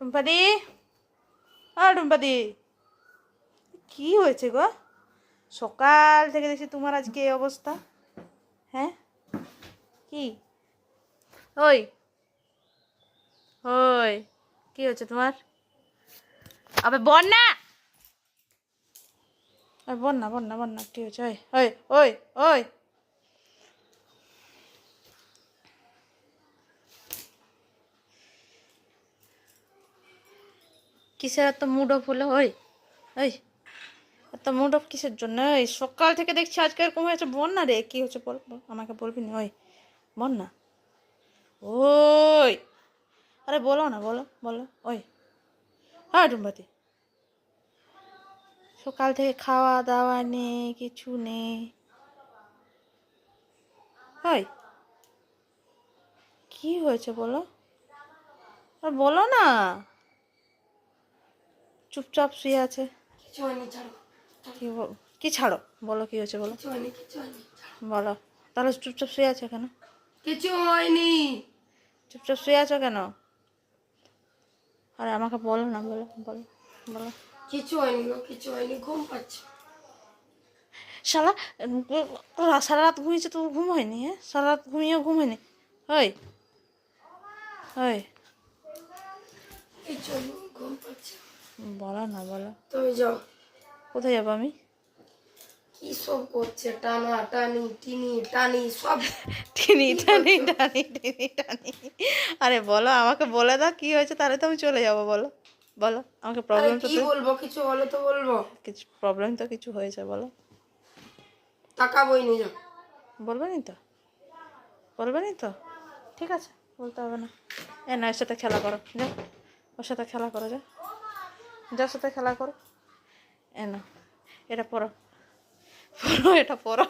টুম্পাদি আ টুম্পাদি কি হয়েছে গো? সকাল থেকে দেখছি তোমার আজকে এই অবস্থা। হ্যাঁ? কি? ওই ওই, কি হচ্ছে তোমার? আবে বল না বল না কি হচ্ছে ওই ওই ওই ওই। কিসের এত মুড অফ হলো ওই ওই এত মুড অফ কিসের জন্য? ওই সকাল থেকে দেখছি আজকে এরকম হয়েছে। বল না রে, কী হচ্ছে বল আমাকে বলবি না? ওই বল না ওই, আরে বলো না, বলো বলো, ওই। হ্যাঁ ডুম্বাতি সকাল থেকে খাওয়া দাওয়া নেই, কিছু নেই। হয় কি হয়েছে বলো? আর বলো না। চুপচাপ শুয়ে আছে। কি ছাড়ো? বলো কি হয়েছে বলো। বলো। তাহলে চুপচাপ শুয়ে আছো কেন? কিছু হয়নি। চুপচাপ শুয়ে আছো কেন? আরে আমাকে বলো না বলো বলো বলো। কিছু হয়নি কিছু হয়নি ঘুম পাচ্ছে। শালা উম, রা- সারা রাত ঘুমিয়েছে তো ঘুম হয়নি হ্যাঁ? সারা রাত ঘুমিয়েও ঘুম হয়নি। ওই কিছু ঘুম পাচ্ছে। বলো না বলো। তুমি যাও। কোথায় যাব আমি? কি সব করছে? টানা টানি টিনি টানি সব। টানি টানি টানি টানি টানি। আরে বলো আমাকে বলে দাও কি হয়েছে তাহলে তো আমি চলে যাব বলো। বলো আমাকে প্রবলেম তো কি বলব কিছু বলো তো বলব। কিছু প্রবলেম তো কিছু হয়েছে বলো। টাকা বই নিয়ে যাও। বলবে নি তো? বলবে নি তো? ঠিক আছে বলতে হবে না। এ না এর সাথে খেলা করো যাও ওর সাথে খেলা করো যা। যার সাথে খেলা করো। এ না, এটা পড়ো। পড়ো, এটা পড়ো।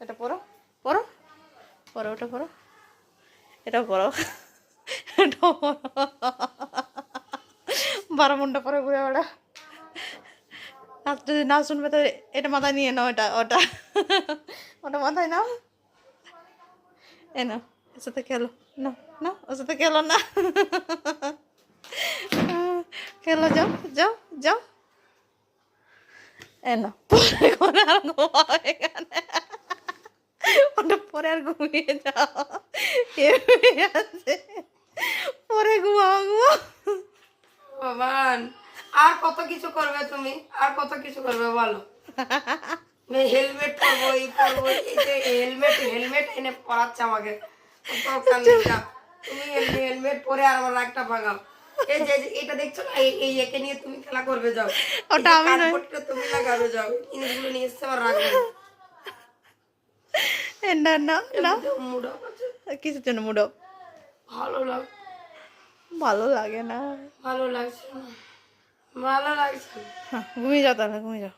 এটা পড়ো। পড়ো। পড়ো, ওটা পড়ো। এটা পড়ো। এটা পড়ো। বারো মুন্ডা পরে ঘুরে বেড়া। আর যদি না শুনবে তো এটা মাথায় নিয়ে নাও, এটা, ওটা। ওটা মাথায় নাও। এ নাও ওর সাথে খেলো। না না, ওর সাথে খেলো না। খেলো যাও যাও যাও। পরে আর ঘুমিয়ে যাও। পরে ঘুমাও ভগবান, আর কত কিছু করবে তুমি? আর কত কিছু করবে বলো? হেলমেট হেলমেট হেলমেট এনে পড়াচ্ছে আমাকে। তুমি হেলমেট পরে আর আমার রাগটা ভাঙাও। এই যে এটা দেখছ না? এই একে নিয়ে তুমি খেলা করবে যাও। ওটা আমি নয়। তুমি লাগাবে যাও। জিনিসগুলো নিয়ে এসছে আমার রাখবে না না কিসের জন্য মুডো ভালো লাগ ভালো লাগে না। ভালো লাগছে ভালো লাগছে হ্যাঁ ঘুমিয়ে যাও তাহলে ঘুমিয়ে যাও।